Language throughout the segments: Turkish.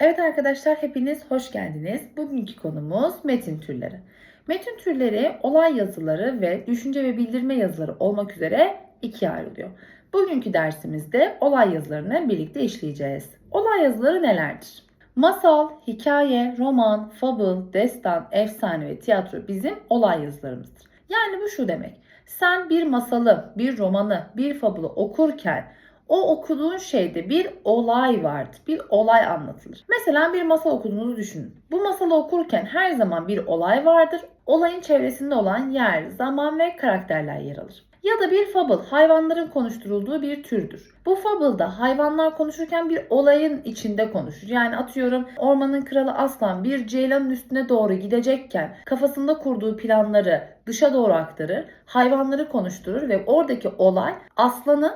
Evet arkadaşlar hepiniz hoş geldiniz. Bugünkü konumuz metin türleri. Metin türleri olay yazıları ve düşünce ve bildirme yazıları olmak üzere ikiye ayrılıyor. Bugünkü dersimizde olay yazılarını birlikte işleyeceğiz. Olay yazıları nelerdir? Masal, hikaye, roman, fable, destan, efsane ve tiyatro bizim olay yazılarımızdır. Yani bu şu demek. Sen bir masalı, bir romanı, bir fabulu okurken o okuduğun şeyde bir olay vardır. Bir olay anlatılır. Mesela bir masal okuduğunuzu düşünün. Bu masalı okurken her zaman bir olay vardır. Olayın çevresinde olan yer, zaman ve karakterler yer alır. Ya da bir fable hayvanların konuşturulduğu bir türdür. Bu fable'da hayvanlar konuşurken bir olayın içinde konuşur. Yani atıyorum ormanın kralı aslan bir ceylanın üstüne doğru gidecekken kafasında kurduğu planları dışa doğru aktarır. Hayvanları konuşturur ve oradaki olay aslanın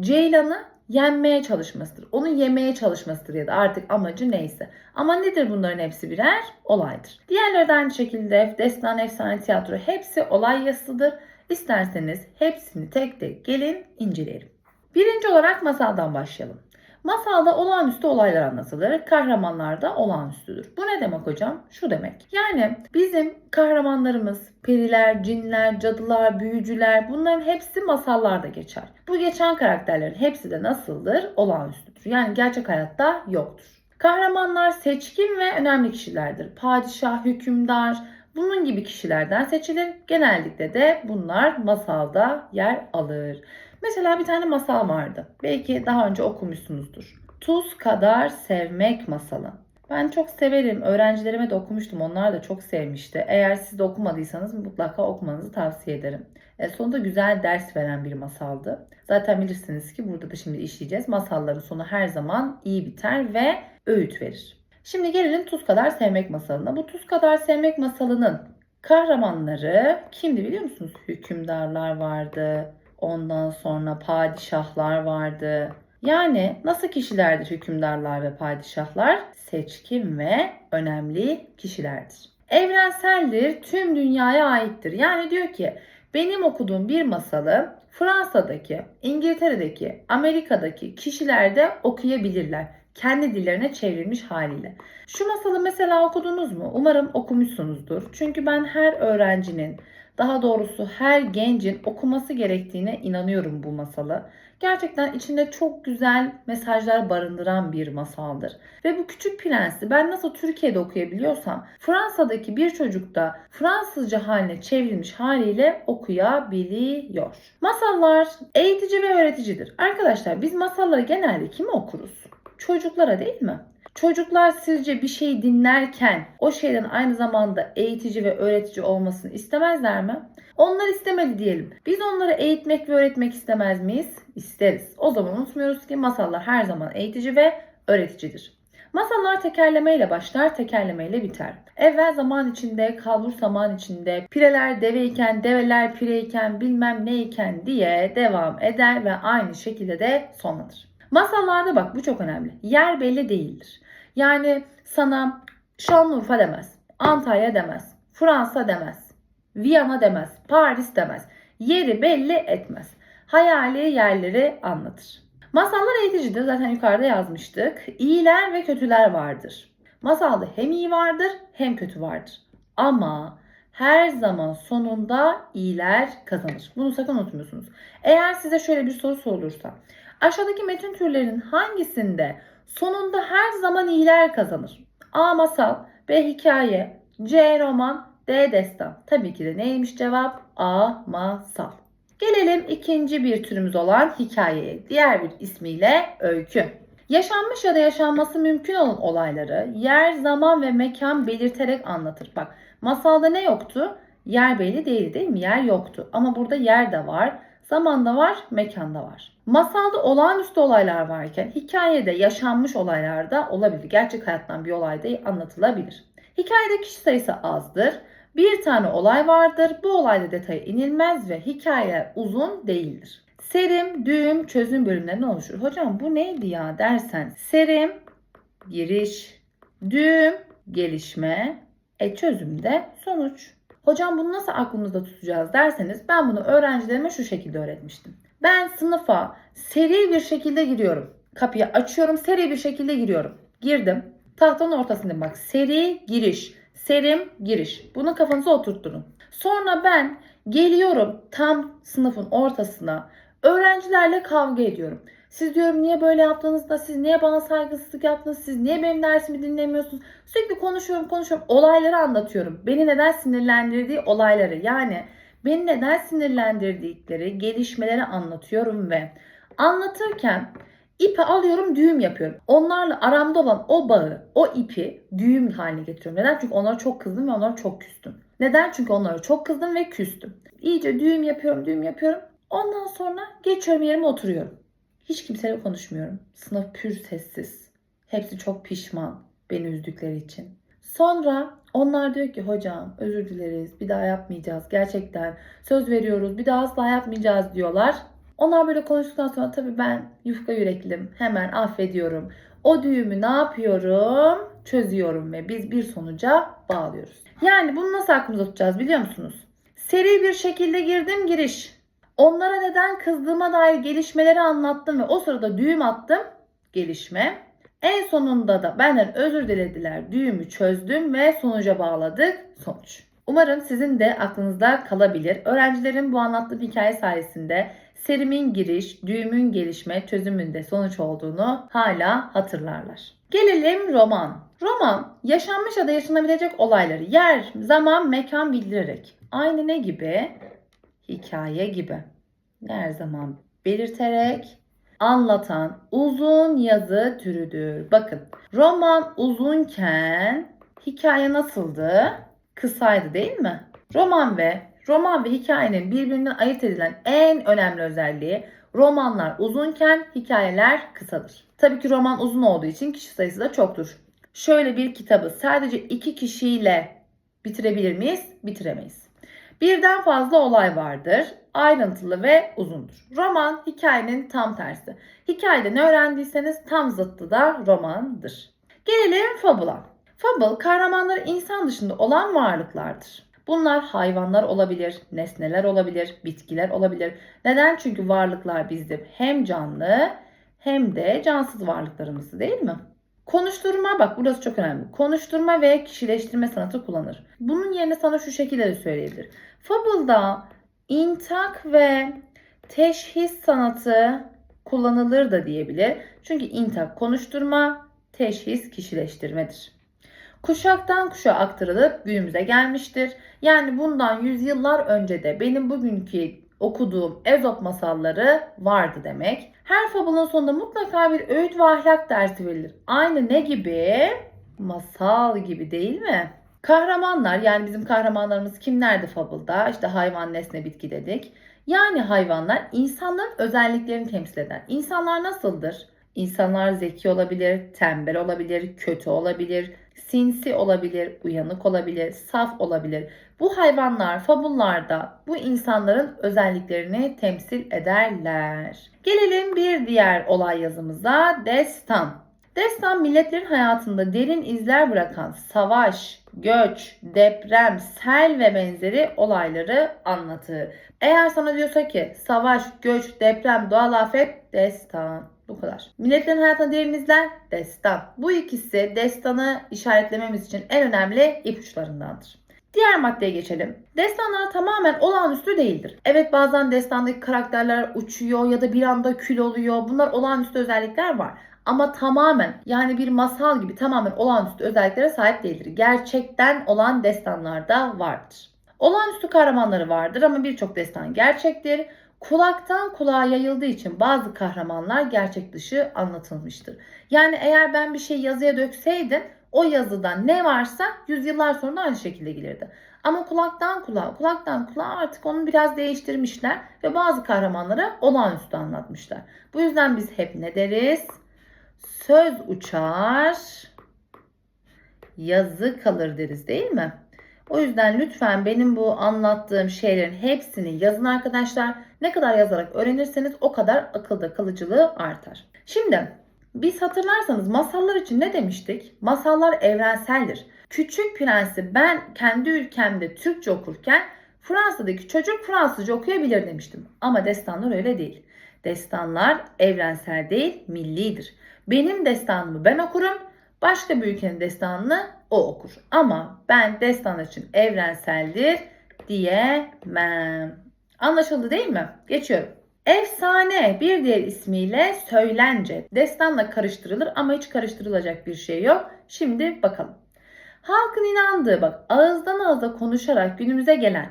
Ceylan'ı yenmeye çalışmasıdır. Onu yemeye çalışmasıdır ya da artık amacı neyse. Ama nedir bunların hepsi birer olaydır. Diğerleri de aynı şekilde destan, efsane, tiyatro hepsi olay yazısıdır. İsterseniz hepsini tek tek gelin inceleyelim. Birinci olarak masaldan başlayalım. Masalda olağanüstü olaylar anlatılır. Kahramanlar da olağanüstüdür. Bu ne demek hocam? Şu demek. Yani bizim kahramanlarımız, periler, cinler, cadılar, büyücüler bunların hepsi masallarda geçer. Bu geçen karakterlerin hepsi de nasıldır? Olağanüstüdür. Yani gerçek hayatta yoktur. Kahramanlar seçkin ve önemli kişilerdir. Padişah, hükümdar, bunun gibi kişilerden seçilir. Genellikle de bunlar masalda yer alır. Mesela bir tane masal vardı. Belki daha önce okumuşsunuzdur. Tuz kadar sevmek masalı. Ben çok severim. Öğrencilerime de okumuştum. Onlar da çok sevmişti. Eğer siz de okumadıysanız mutlaka okumanızı tavsiye ederim. E, sonunda güzel ders veren bir masaldı. Zaten bilirsiniz ki burada da şimdi işleyeceğiz. Masalların sonu her zaman iyi biter ve öğüt verir. Şimdi gelelim Tuz Kadar Sevmek masalına. Bu Tuz Kadar Sevmek masalının kahramanları kimdi biliyor musunuz? Hükümdarlar vardı. Ondan sonra padişahlar vardı. Yani nasıl kişilerdir hükümdarlar ve padişahlar? Seçkin ve önemli kişilerdir. Evrenseldir, tüm dünyaya aittir. Yani diyor ki benim okuduğum bir masalı Fransa'daki, İngiltere'deki, Amerika'daki kişiler de okuyabilirler. Kendi dillerine çevrilmiş haliyle. Şu masalı mesela okudunuz mu? Umarım okumuşsunuzdur. Çünkü ben her öğrencinin daha doğrusu her gencin okuması gerektiğine inanıyorum bu masalı. Gerçekten içinde çok güzel mesajlar barındıran bir masaldır. Ve bu küçük prensi ben nasıl Türkiye'de okuyabiliyorsam Fransa'daki bir çocuk da Fransızca haline çevrilmiş haliyle okuyabiliyor. Masallar eğitici ve öğreticidir. Arkadaşlar biz masalları genelde kime okuruz? Çocuklara değil mi? Çocuklar sizce bir şey dinlerken o şeyden aynı zamanda eğitici ve öğretici olmasını istemezler mi? Onlar istemedi diyelim. Biz onları eğitmek ve öğretmek istemez miyiz? İsteriz. O zaman unutmuyoruz ki masallar her zaman eğitici ve öğreticidir. Masallar tekerlemeyle başlar, tekerlemeyle biter. Evvel zaman içinde, kalbur zaman içinde, pireler deveyken, develer pireyken, bilmem neyken diye devam eder ve aynı şekilde de sonlanır. Masallarda bak bu çok önemli. Yer belli değildir. Yani sana Şanlıurfa demez, Antalya demez, Fransa demez, Viyana demez, Paris demez. Yeri belli etmez. Hayali yerleri anlatır. Masallar eğiticidir. Zaten yukarıda yazmıştık. İyiler ve kötüler vardır. Masalda hem iyi vardır hem kötü vardır. Ama her zaman sonunda iyiler kazanır. Bunu sakın unutmuyorsunuz. Eğer size şöyle bir soru sorulursa aşağıdaki metin türlerinin hangisinde sonunda her zaman iyiler kazanır? A. Masal B. Hikaye C. Roman D. Destan. Tabii ki de neymiş cevap? A. Masal. Gelelim ikinci bir türümüz olan hikayeye. Diğer bir ismiyle öykü. Yaşanmış ya da yaşanması mümkün olan olayları yer, zaman ve mekan belirterek anlatır. Bak masalda ne yoktu? Yer belli değildi değil mi? Yer yoktu. Ama burada yer de var, zaman da var, mekan da var. Masalda olağanüstü olaylar varken hikayede yaşanmış olaylar da olabilir. Gerçek hayattan bir olay da anlatılabilir. Hikayede kişi sayısı azdır. Bir tane olay vardır. Bu olayda detaya inilmez ve hikaye uzun değildir. Serim, düğüm, çözüm bölümlerinden oluşur. Hocam bu neydi ya dersen. Serim, giriş, düğüm, gelişme, e çözüm de sonuç. Hocam bunu nasıl aklımızda tutacağız derseniz ben bunu öğrencilerime şu şekilde öğretmiştim. Ben sınıfa seri bir şekilde giriyorum. Kapıyı açıyorum, seri bir şekilde giriyorum. Girdim. Tahtanın ortasında bak seri giriş, serim giriş. Bunu kafanıza oturtturun. Sonra ben geliyorum tam sınıfın ortasına. Öğrencilerle kavga ediyorum. Siz diyorum niye böyle yaptınız da siz niye bana saygısızlık yaptınız? Siz niye benim dersimi dinlemiyorsunuz? Sürekli konuşuyorum konuşuyorum. Olayları anlatıyorum. Beni neden sinirlendirdiği olayları yani beni neden sinirlendirdikleri gelişmeleri anlatıyorum ve anlatırken ipi alıyorum düğüm yapıyorum. Onlarla aramda olan o bağı, o ipi düğüm haline getiriyorum. Neden? Çünkü onlara çok kızdım ve onlara çok küstüm. Neden? Çünkü onlara çok kızdım ve küstüm. İyice düğüm yapıyorum, düğüm yapıyorum. Ondan sonra geçiyorum yerime oturuyorum. Hiç kimseyle konuşmuyorum. Sınıf pür sessiz. Hepsi çok pişman beni üzdükleri için. Sonra onlar diyor ki hocam özür dileriz bir daha yapmayacağız gerçekten söz veriyoruz bir daha asla yapmayacağız diyorlar. Onlar böyle konuştuktan sonra tabii ben yufka yüreklim hemen affediyorum. O düğümü ne yapıyorum? Çözüyorum ve biz bir sonuca bağlıyoruz. Yani bunu nasıl aklımızda tutacağız biliyor musunuz? Seri bir şekilde girdim giriş. Onlara neden kızdığıma dair gelişmeleri anlattım ve o sırada düğüm attım. Gelişme. En sonunda da benden özür dilediler. Düğümü çözdüm ve sonuca bağladık. Sonuç. Umarım sizin de aklınızda kalabilir. Öğrencilerin bu anlattığım hikaye sayesinde serimin giriş, düğümün gelişme, çözümünde sonuç olduğunu hala hatırlarlar. Gelelim roman. Roman, yaşanmış ya da yaşanabilecek olayları yer, zaman, mekan bildirerek. Aynı ne gibi? Hikaye gibi. Her zaman belirterek anlatan uzun yazı türüdür. Bakın roman uzunken hikaye nasıldı? Kısaydı değil mi? Roman ve roman ve hikayenin birbirinden ayırt edilen en önemli özelliği romanlar uzunken hikayeler kısadır. Tabii ki roman uzun olduğu için kişi sayısı da çoktur. Şöyle bir kitabı sadece iki kişiyle bitirebilir miyiz? Bitiremeyiz. Birden fazla olay vardır. Ayrıntılı ve uzundur. Roman hikayenin tam tersi. Hikayede ne öğrendiyseniz tam zıttı da romandır. Gelelim fabula. Fable kahramanları insan dışında olan varlıklardır. Bunlar hayvanlar olabilir, nesneler olabilir, bitkiler olabilir. Neden? Çünkü varlıklar bizim hem canlı hem de cansız varlıklarımızı değil mi? Konuşturma bak burası çok önemli. Konuşturma ve kişileştirme sanatı kullanır. Bunun yerine sana şu şekilde de söyleyebilir. Fable'da intak ve teşhis sanatı kullanılır da diyebilir. Çünkü intak konuşturma, teşhis kişileştirmedir. Kuşaktan kuşağa aktarılıp günümüze gelmiştir. Yani bundan yüzyıllar önce de benim bugünkü okuduğum Ezop masalları vardı demek. Her fabulun sonunda mutlaka bir öğüt ve ahlak dersi verilir. Aynı ne gibi? Masal gibi değil mi? Kahramanlar yani bizim kahramanlarımız kimlerdi fabulda? İşte hayvan, nesne, bitki dedik. Yani hayvanlar insanların özelliklerini temsil eder. İnsanlar nasıldır? İnsanlar zeki olabilir, tembel olabilir, kötü olabilir, sinsi olabilir, uyanık olabilir, saf olabilir. Bu hayvanlar fabullarda bu insanların özelliklerini temsil ederler. Gelelim bir diğer olay yazımıza destan. Destan milletlerin hayatında derin izler bırakan savaş, göç, deprem, sel ve benzeri olayları anlatır. Eğer sana diyorsa ki savaş, göç, deprem, doğal afet, destan. Bu kadar. Milletlerin hayatına derin izler, destan. Bu ikisi destanı işaretlememiz için en önemli ipuçlarındandır. Diğer maddeye geçelim. Destanlar tamamen olağanüstü değildir. Evet bazen destandaki karakterler uçuyor ya da bir anda kül oluyor. Bunlar olağanüstü özellikler var. Ama tamamen yani bir masal gibi tamamen olağanüstü özelliklere sahip değildir. Gerçekten olan destanlar da vardır. Olağanüstü kahramanları vardır ama birçok destan gerçektir. Kulaktan kulağa yayıldığı için bazı kahramanlar gerçek dışı anlatılmıştır. Yani eğer ben bir şey yazıya dökseydim o yazıda ne varsa yüzyıllar sonra aynı şekilde gelirdi. Ama kulaktan kulağa, kulaktan kulağa artık onu biraz değiştirmişler ve bazı kahramanları olağanüstü anlatmışlar. Bu yüzden biz hep ne deriz? Söz uçar, yazı kalır deriz değil mi? O yüzden lütfen benim bu anlattığım şeylerin hepsini yazın arkadaşlar. Ne kadar yazarak öğrenirseniz o kadar akılda kalıcılığı artar. Şimdi biz hatırlarsanız masallar için ne demiştik? Masallar evrenseldir. Küçük Prensi ben kendi ülkemde Türkçe okurken Fransa'daki çocuk Fransızca okuyabilir demiştim. Ama destanlar öyle değil. Destanlar evrensel değil, millidir. Benim destanımı ben okurum. Başka bir ülkenin destanını o okur. Ama ben destan için evrenseldir diyemem. Anlaşıldı değil mi? Geçiyorum. Efsane bir diğer ismiyle söylence. Destanla karıştırılır ama hiç karıştırılacak bir şey yok. Şimdi bakalım. Halkın inandığı bak ağızdan ağza konuşarak günümüze gelen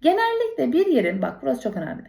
genellikle bir yerin bak burası çok önemli.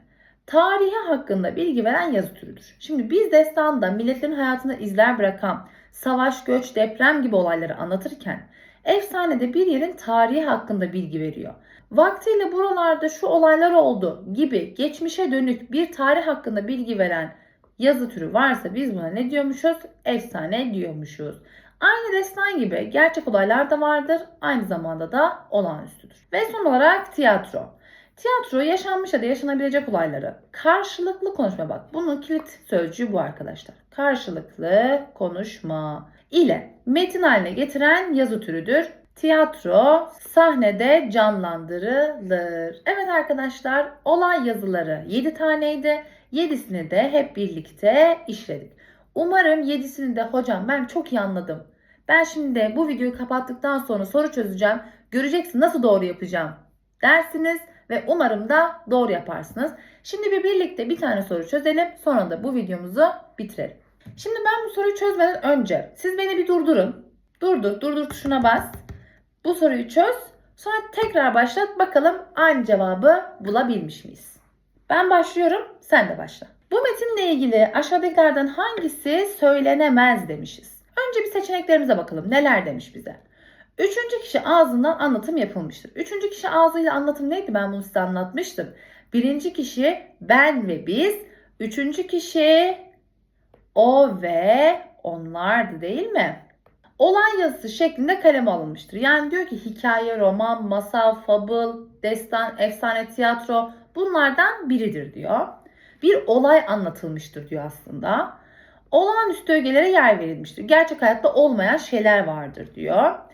Tarihi hakkında bilgi veren yazı türüdür. Şimdi biz destanda milletlerin hayatında izler bırakan savaş, göç, deprem gibi olayları anlatırken efsanede bir yerin tarihi hakkında bilgi veriyor. Vaktiyle buralarda şu olaylar oldu gibi geçmişe dönük bir tarih hakkında bilgi veren yazı türü varsa biz buna ne diyormuşuz? Efsane diyormuşuz. Aynı destan gibi gerçek olaylar da vardır. Aynı zamanda da olağanüstüdür. Ve son olarak tiyatro. Tiyatro yaşanmış ya da yaşanabilecek olayları karşılıklı konuşma bak. Bunun kilit sözcüğü bu arkadaşlar. Karşılıklı konuşma ile metin haline getiren yazı türüdür. Tiyatro sahnede canlandırılır. Evet arkadaşlar olay yazıları 7 taneydi. 7'sini de hep birlikte işledik. Umarım 7'sini de hocam ben çok iyi anladım. Ben şimdi bu videoyu kapattıktan sonra soru çözeceğim. Göreceksin nasıl doğru yapacağım dersiniz ve umarım da doğru yaparsınız. Şimdi bir birlikte bir tane soru çözelim. Sonra da bu videomuzu bitirelim. Şimdi ben bu soruyu çözmeden önce siz beni bir durdurun. Durdur, durdur tuşuna bas. Bu soruyu çöz. Sonra tekrar başlat bakalım aynı cevabı bulabilmiş miyiz? Ben başlıyorum, sen de başla. Bu metinle ilgili aşağıdakilerden hangisi söylenemez demişiz. Önce bir seçeneklerimize bakalım. Neler demiş bize? Üçüncü kişi ağzından anlatım yapılmıştır. Üçüncü kişi ağzıyla anlatım neydi? Ben bunu size anlatmıştım. Birinci kişi ben ve biz. Üçüncü kişi o ve onlardı değil mi? Olay yazısı şeklinde kaleme alınmıştır. Yani diyor ki hikaye, roman, masal, fabıl, destan, efsane, tiyatro bunlardan biridir diyor. Bir olay anlatılmıştır diyor aslında. Olağanüstü ögelere yer verilmiştir. Gerçek hayatta olmayan şeyler vardır diyor.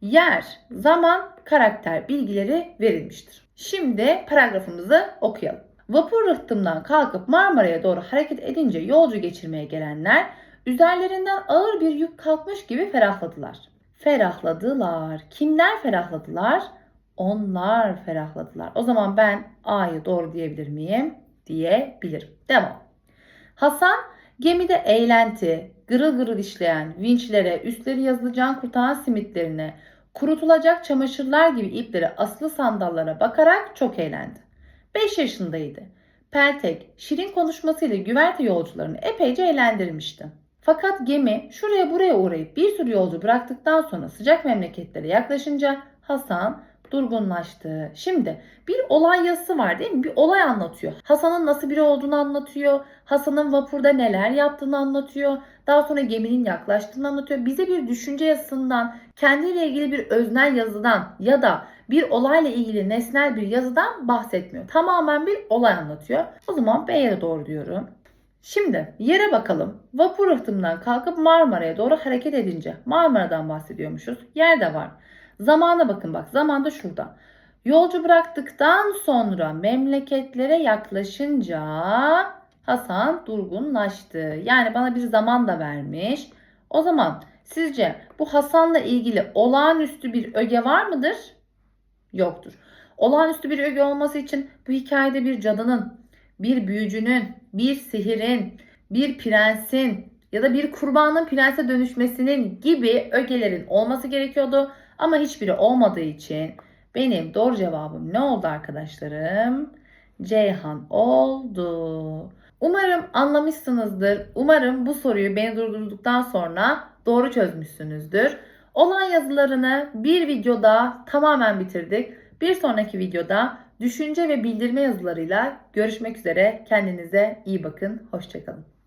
Yer, zaman, karakter bilgileri verilmiştir. Şimdi paragrafımızı okuyalım. Vapur rıhtımdan kalkıp Marmara'ya doğru hareket edince yolcu geçirmeye gelenler üzerlerinden ağır bir yük kalkmış gibi ferahladılar. Ferahladılar. Kimler ferahladılar? Onlar ferahladılar. O zaman ben A'yı doğru diyebilir miyim? Diyebilirim. Devam. Hasan gemide eğlenti, gırıl gırıl işleyen vinçlere, üstleri yazılı can kurtaran simitlerine, kurutulacak çamaşırlar gibi iplere, asılı sandallara bakarak çok eğlendi. 5 yaşındaydı. Peltek, şirin konuşmasıyla güverte yolcularını epeyce eğlendirmişti. Fakat gemi şuraya buraya uğrayıp bir sürü yolcu bıraktıktan sonra sıcak memleketlere yaklaşınca Hasan durgunlaştı. Şimdi bir olay yazısı var değil mi? Bir olay anlatıyor. Hasan'ın nasıl biri olduğunu anlatıyor. Hasan'ın vapurda neler yaptığını anlatıyor. Daha sonra geminin yaklaştığını anlatıyor. Bize bir düşünce yazısından, kendiyle ilgili bir öznel yazıdan ya da bir olayla ilgili nesnel bir yazıdan bahsetmiyor. Tamamen bir olay anlatıyor. O zaman B'ye doğru diyorum. Şimdi yere bakalım. Vapur rıhtımdan kalkıp Marmara'ya doğru hareket edince Marmara'dan bahsediyormuşuz. Yer de var. Zamana bakın bak. Zaman da şurada. Yolcu bıraktıktan sonra memleketlere yaklaşınca Hasan durgunlaştı. Yani bana bir zaman da vermiş. O zaman sizce bu Hasan'la ilgili olağanüstü bir öge var mıdır? Yoktur. Olağanüstü bir öge olması için bu hikayede bir cadının, bir büyücünün, bir sihirin, bir prensin ya da bir kurbanın prense dönüşmesinin gibi ögelerin olması gerekiyordu. Ama hiçbiri olmadığı için benim doğru cevabım ne oldu arkadaşlarım? Ceyhan oldu. Umarım anlamışsınızdır. Umarım bu soruyu beni durdurduktan sonra doğru çözmüşsünüzdür. Olan yazılarını bir videoda tamamen bitirdik. Bir sonraki videoda düşünce ve bildirme yazılarıyla görüşmek üzere. Kendinize iyi bakın. Hoşçakalın.